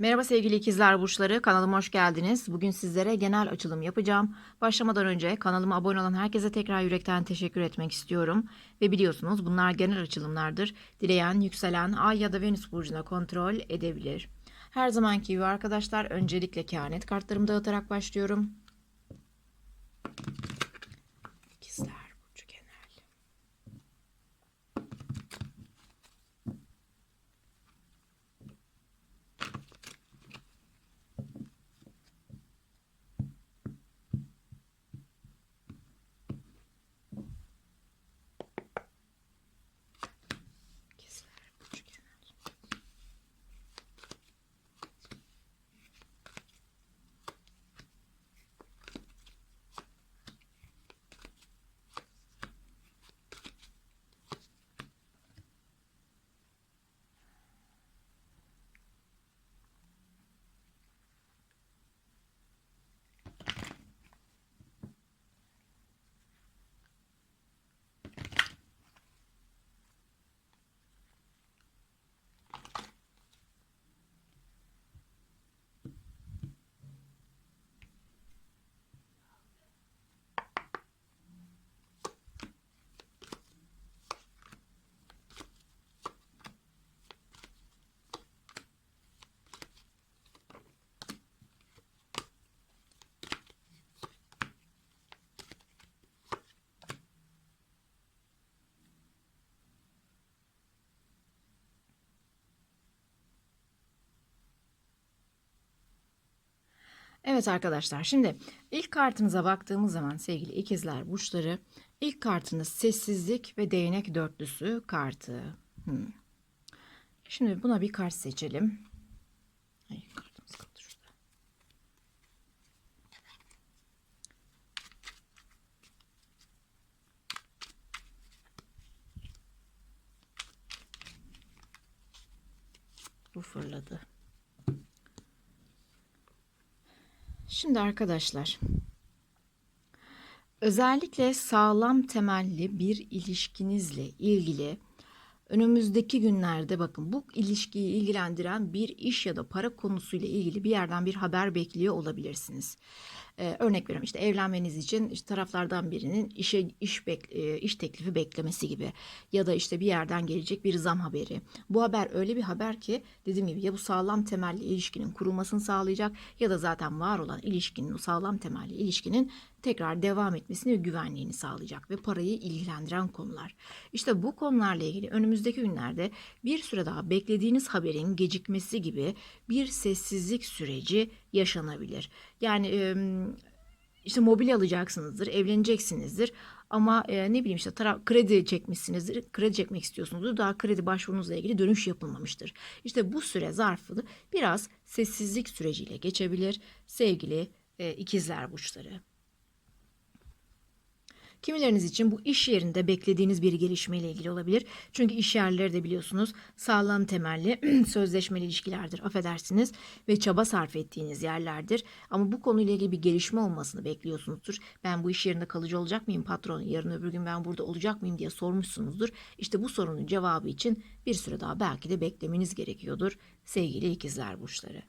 Merhaba sevgili ikizler burçları kanalıma hoş geldiniz. Bugün sizlere genel açılım yapacağım. Başlamadan önce kanalıma abone olan herkese tekrar yürekten teşekkür etmek istiyorum. Ve biliyorsunuz bunlar genel açılımlardır. Dileyen, yükselen, ay ya da venüs burcuna kontrol edebilir. Her zamanki gibi arkadaşlar öncelikle kehanet kartlarımı dağıtarak başlıyorum. İkizler burcu genel. İkizler burcu genel. Evet arkadaşlar şimdi ilk kartınıza baktığımız zaman sevgili ikizler burçları ilk kartınız sessizlik ve değnek dörtlüsü kartı. Hmm. Şimdi buna bir kart seçelim. Ay, kartımız kaldı şurada. Bu fırladı. Şimdi arkadaşlar özellikle sağlam temelli bir ilişkinizle ilgili önümüzdeki günlerde bakın bu ilişkiyi ilgilendiren bir iş ya da para konusuyla ilgili bir yerden bir haber bekliyor olabilirsiniz. Ee, örnek veriyorum işte evlenmeniz için işte taraflardan birinin işe iş bek, e, iş teklifi beklemesi gibi ya da işte bir yerden gelecek bir zam haberi. Bu haber öyle bir haber ki dediğim gibi ya bu sağlam temelli ilişkinin kurulmasını sağlayacak ya da zaten var olan ilişkinin o sağlam temelli ilişkinin tekrar devam etmesini ve güvenliğini sağlayacak ve parayı ilgilendiren konular. İşte bu konularla ilgili önümüzdeki günlerde bir süre daha beklediğiniz haberin gecikmesi gibi bir sessizlik süreci yaşanabilir. Yani işte mobilya alacaksınızdır, evleneceksinizdir ama e, ne bileyim işte taraf, kredi çekmişsinizdir, kredi çekmek istiyorsunuzdur. Daha kredi başvurunuzla ilgili dönüş yapılmamıştır. İşte bu süre zarfını biraz sessizlik süreciyle geçebilir sevgili e, ikizler burçları. Kimileriniz için bu iş yerinde beklediğiniz bir gelişmeyle ilgili olabilir. Çünkü iş yerleri de biliyorsunuz sağlam temelli sözleşmeli ilişkilerdir affedersiniz ve çaba sarf ettiğiniz yerlerdir. Ama bu konuyla ilgili bir gelişme olmasını bekliyorsunuzdur. Ben bu iş yerinde kalıcı olacak mıyım patron? Yarın öbür gün ben burada olacak mıyım diye sormuşsunuzdur. İşte bu sorunun cevabı için bir süre daha belki de beklemeniz gerekiyordur sevgili ikizler burçları.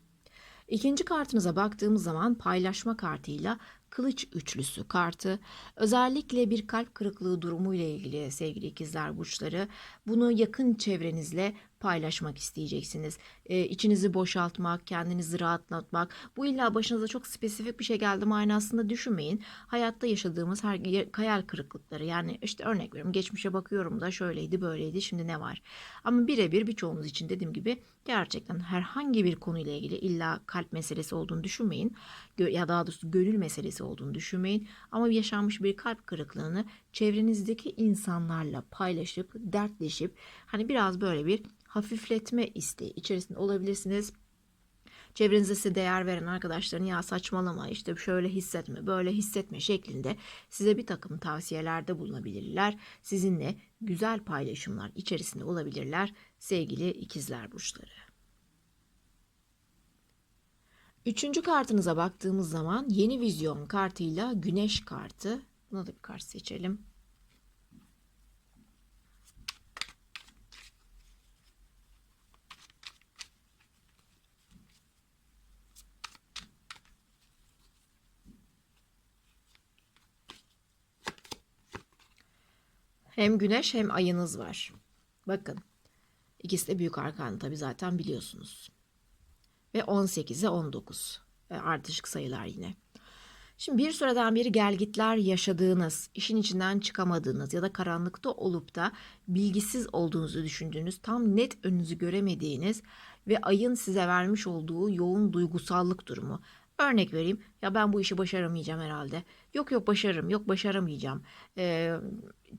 İkinci kartınıza baktığımız zaman paylaşma kartıyla kılıç üçlüsü kartı. Özellikle bir kalp kırıklığı durumu ile ilgili sevgili ikizler burçları bunu yakın çevrenizle paylaşmak isteyeceksiniz. Ee, içinizi boşaltmak, kendinizi rahatlatmak. Bu illa başınıza çok spesifik bir şey geldi manasında düşünmeyin. Hayatta yaşadığımız her hayal kırıklıkları yani işte örnek veriyorum geçmişe bakıyorum da şöyleydi böyleydi şimdi ne var. Ama birebir birçoğumuz için dediğim gibi gerçekten herhangi bir konuyla ilgili illa kalp meselesi olduğunu düşünmeyin. Ya daha doğrusu gönül meselesi olduğunu düşünmeyin. Ama yaşanmış bir kalp kırıklığını çevrenizdeki insanlarla paylaşıp dertleşip hani biraz böyle bir hafifletme isteği içerisinde olabilirsiniz. Çevrenizde size değer veren arkadaşların ya saçmalama işte şöyle hissetme böyle hissetme şeklinde size bir takım tavsiyelerde bulunabilirler. Sizinle güzel paylaşımlar içerisinde olabilirler sevgili ikizler burçları. Üçüncü kartınıza baktığımız zaman yeni vizyon kartıyla güneş kartı. Buna da bir kart seçelim. Hem güneş hem ayınız var. Bakın. İkisi de büyük arkan tabi zaten biliyorsunuz. Ve 18'e 19. Artışık sayılar yine. Şimdi bir süreden beri gelgitler yaşadığınız, işin içinden çıkamadığınız ya da karanlıkta olup da bilgisiz olduğunuzu düşündüğünüz, tam net önünüzü göremediğiniz ve ayın size vermiş olduğu yoğun duygusallık durumu. Örnek vereyim, ya ben bu işi başaramayacağım herhalde. Yok yok başarırım, yok başaramayacağım. Ee,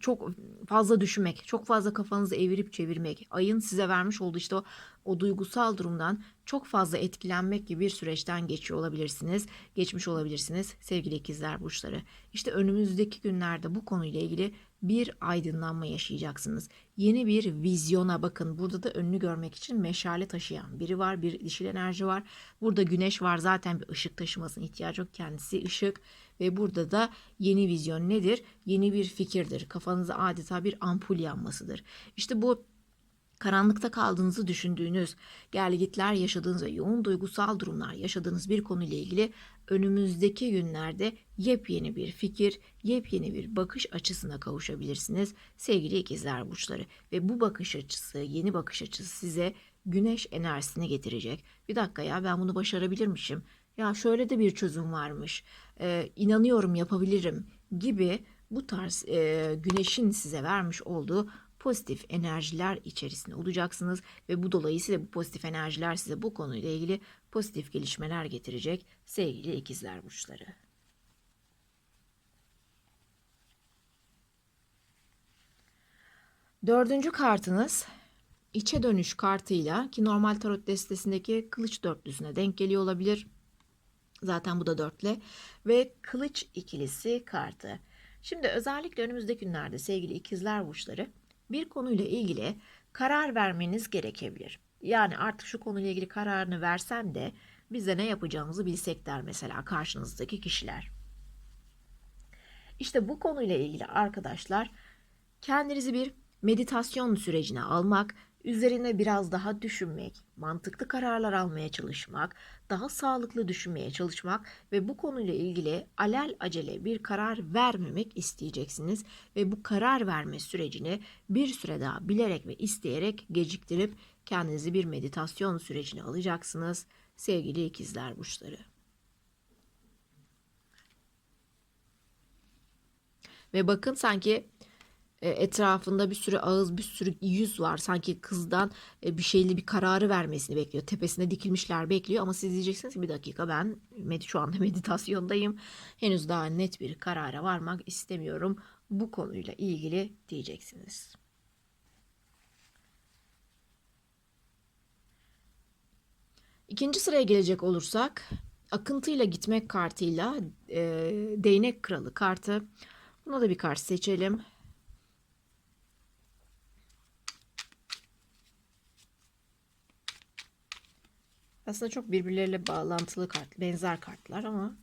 çok fazla düşünmek, çok fazla kafanızı evirip çevirmek, ayın size vermiş olduğu işte o, o duygusal durumdan çok fazla etkilenmek gibi bir süreçten geçiyor olabilirsiniz, geçmiş olabilirsiniz sevgili ikizler burçları. İşte önümüzdeki günlerde bu konuyla ilgili bir aydınlanma yaşayacaksınız. Yeni bir vizyona bakın. Burada da önünü görmek için meşale taşıyan biri var, bir dişil enerji var. Burada güneş var zaten bir ışık taşımasına ihtiyacı yok. Kendisi ışık ve burada da yeni vizyon nedir? Yeni bir fikirdir. Kafanıza adeta bir ampul yanmasıdır. İşte bu karanlıkta kaldığınızı düşündüğünüz, gelgitler yaşadığınız ve yoğun duygusal durumlar yaşadığınız bir konuyla ilgili önümüzdeki günlerde yepyeni bir fikir, yepyeni bir bakış açısına kavuşabilirsiniz sevgili ikizler burçları. Ve bu bakış açısı, yeni bakış açısı size güneş enerjisini getirecek. Bir dakika ya ben bunu başarabilirmişim. Ya şöyle de bir çözüm varmış. Ee, inanıyorum yapabilirim gibi bu tarz e, güneşin size vermiş olduğu pozitif enerjiler içerisinde olacaksınız ve bu dolayısıyla bu pozitif enerjiler size bu konuyla ilgili pozitif gelişmeler getirecek sevgili ikizler burçları. Dördüncü kartınız içe dönüş kartıyla ki normal tarot destesindeki kılıç dörtlüsüne denk geliyor olabilir. Zaten bu da dörtle ve kılıç ikilisi kartı. Şimdi özellikle önümüzdeki günlerde sevgili ikizler burçları bir konuyla ilgili karar vermeniz gerekebilir. Yani artık şu konuyla ilgili kararını versen de bize ne yapacağımızı bilsek der mesela karşınızdaki kişiler. İşte bu konuyla ilgili arkadaşlar kendinizi bir meditasyon sürecine almak, üzerine biraz daha düşünmek, mantıklı kararlar almaya çalışmak, daha sağlıklı düşünmeye çalışmak ve bu konuyla ilgili alel acele bir karar vermemek isteyeceksiniz ve bu karar verme sürecini bir süre daha bilerek ve isteyerek geciktirip kendinizi bir meditasyon sürecine alacaksınız sevgili ikizler burçları. Ve bakın sanki etrafında bir sürü ağız, bir sürü yüz var. Sanki kızdan e, bir şeyli bir kararı vermesini bekliyor. Tepesine dikilmişler bekliyor ama siz diyeceksiniz ki bir dakika ben şu anda meditasyondayım. Henüz daha net bir karara varmak istemiyorum. Bu konuyla ilgili diyeceksiniz. İkinci sıraya gelecek olursak akıntıyla gitmek kartıyla e, değnek kralı kartı. Buna da bir kart seçelim. Aslında çok birbirleriyle bağlantılı kart, benzer kartlar ama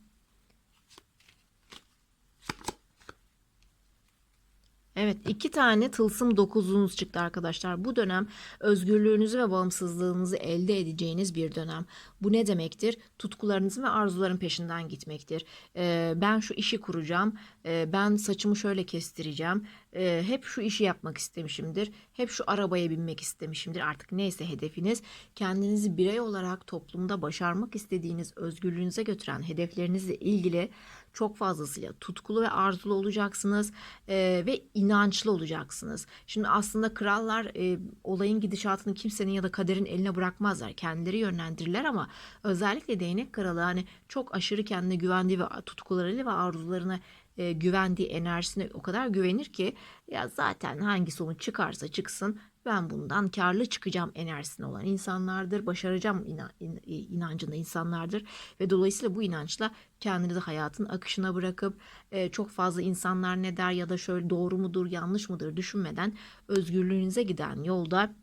Evet iki tane tılsım dokuzunuz çıktı arkadaşlar. Bu dönem özgürlüğünüzü ve bağımsızlığınızı elde edeceğiniz bir dönem. Bu ne demektir? Tutkularınızın ve arzuların peşinden gitmektir. Ee, ben şu işi kuracağım. Ee, ben saçımı şöyle kestireceğim. Ee, hep şu işi yapmak istemişimdir. Hep şu arabaya binmek istemişimdir. Artık neyse hedefiniz. Kendinizi birey olarak toplumda başarmak istediğiniz özgürlüğünüze götüren hedeflerinizle ilgili çok fazlasıyla tutkulu ve arzulu olacaksınız e, ve inançlı olacaksınız. Şimdi aslında krallar e, olayın gidişatını kimsenin ya da kaderin eline bırakmazlar. Kendileri yönlendirirler ama özellikle değnek kralı hani çok aşırı kendine güvendiği ve tutkularıyla ve arzularına e, güvendiği enerjisine o kadar güvenir ki ya zaten hangi sonuç çıkarsa çıksın ben bundan karlı çıkacağım enerjisine olan insanlardır. Başaracağım inan, inancında insanlardır. Ve dolayısıyla bu inançla kendinizi hayatın akışına bırakıp e, çok fazla insanlar ne der ya da şöyle doğru mudur yanlış mıdır düşünmeden özgürlüğünüze giden yolda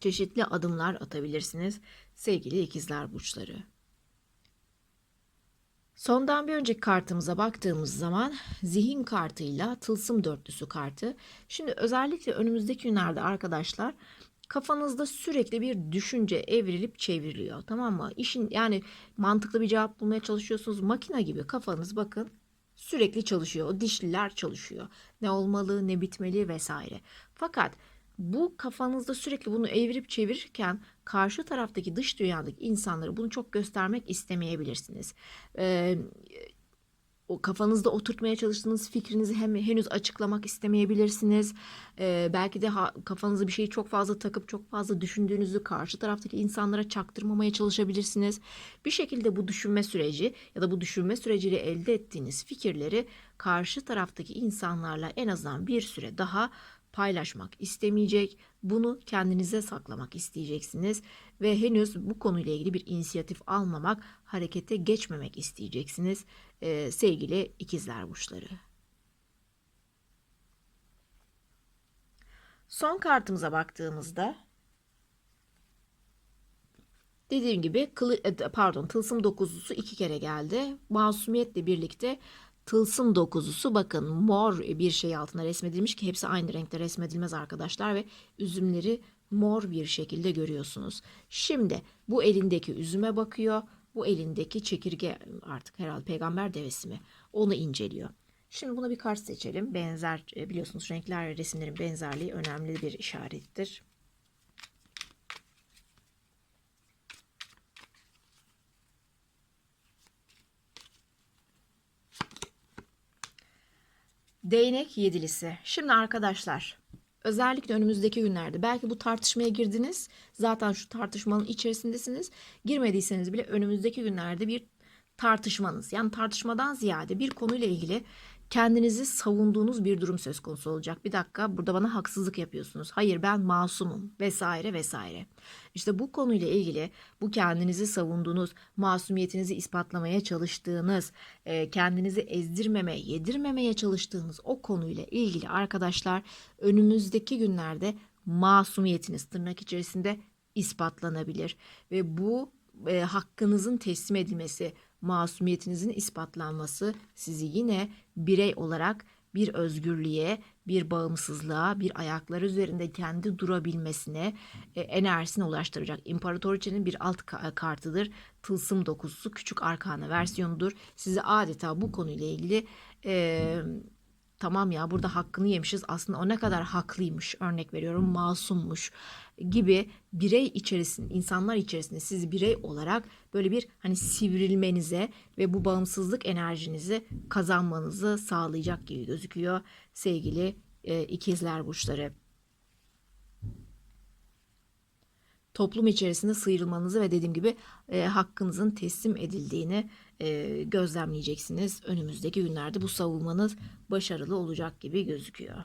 çeşitli adımlar atabilirsiniz sevgili ikizler burçları. Sondan bir önceki kartımıza baktığımız zaman zihin kartıyla tılsım dörtlüsü kartı. Şimdi özellikle önümüzdeki günlerde arkadaşlar kafanızda sürekli bir düşünce evrilip çevriliyor tamam mı? İşin yani mantıklı bir cevap bulmaya çalışıyorsunuz makine gibi kafanız bakın sürekli çalışıyor. O dişliler çalışıyor. Ne olmalı, ne bitmeli vesaire. Fakat bu kafanızda sürekli bunu evirip çevirirken karşı taraftaki dış dünyadaki insanları bunu çok göstermek istemeyebilirsiniz. Ee, o kafanızda oturtmaya çalıştığınız fikrinizi hem henüz açıklamak istemeyebilirsiniz. Ee, belki de ha, kafanıza bir şeyi çok fazla takıp çok fazla düşündüğünüzü karşı taraftaki insanlara çaktırmamaya çalışabilirsiniz. Bir şekilde bu düşünme süreci ya da bu düşünme süreciyle elde ettiğiniz fikirleri karşı taraftaki insanlarla en azından bir süre daha paylaşmak istemeyecek. Bunu kendinize saklamak isteyeceksiniz ve henüz bu konuyla ilgili bir inisiyatif almamak, harekete geçmemek isteyeceksiniz Ee, sevgili ikizler burçları. Son kartımıza baktığımızda dediğim gibi kılı, e, pardon tılsım dokuzlusu iki kere geldi. Masumiyetle birlikte tılsım dokuzusu bakın mor bir şey altına resmedilmiş ki hepsi aynı renkte resmedilmez arkadaşlar ve üzümleri mor bir şekilde görüyorsunuz. Şimdi bu elindeki üzüme bakıyor. Bu elindeki çekirge artık herhalde peygamber devesi mi? Onu inceliyor. Şimdi buna bir kart seçelim. Benzer e, biliyorsunuz renkler ve resimlerin benzerliği önemli bir işarettir. Değnek yedilisi. Şimdi arkadaşlar özellikle önümüzdeki günlerde belki bu tartışmaya girdiniz. Zaten şu tartışmanın içerisindesiniz. Girmediyseniz bile önümüzdeki günlerde bir tartışmanız yani tartışmadan ziyade bir konuyla ilgili kendinizi savunduğunuz bir durum söz konusu olacak. Bir dakika burada bana haksızlık yapıyorsunuz. Hayır ben masumum vesaire vesaire. İşte bu konuyla ilgili bu kendinizi savunduğunuz, masumiyetinizi ispatlamaya çalıştığınız, e, kendinizi ezdirmemeye, yedirmemeye çalıştığınız o konuyla ilgili arkadaşlar önümüzdeki günlerde masumiyetiniz tırnak içerisinde ispatlanabilir ve bu e, hakkınızın teslim edilmesi, masumiyetinizin ispatlanması sizi yine birey olarak bir özgürlüğe, bir bağımsızlığa, bir ayaklar üzerinde kendi durabilmesine e, enerjisine ulaştıracak. İmparatoriçenin bir alt ka- kartıdır. Tılsım dokuzusu küçük arkana versiyonudur. Sizi adeta bu konuyla ilgili e, tamam ya burada hakkını yemişiz aslında o ne kadar haklıymış örnek veriyorum masummuş gibi birey içerisinde insanlar içerisinde sizi birey olarak böyle bir hani sivrilmenize ve bu bağımsızlık enerjinizi kazanmanızı sağlayacak gibi gözüküyor sevgili e, ikizler burçları. toplum içerisinde sıyrılmanızı ve dediğim gibi e, hakkınızın teslim edildiğini e, gözlemleyeceksiniz. Önümüzdeki günlerde bu savunmanız başarılı olacak gibi gözüküyor.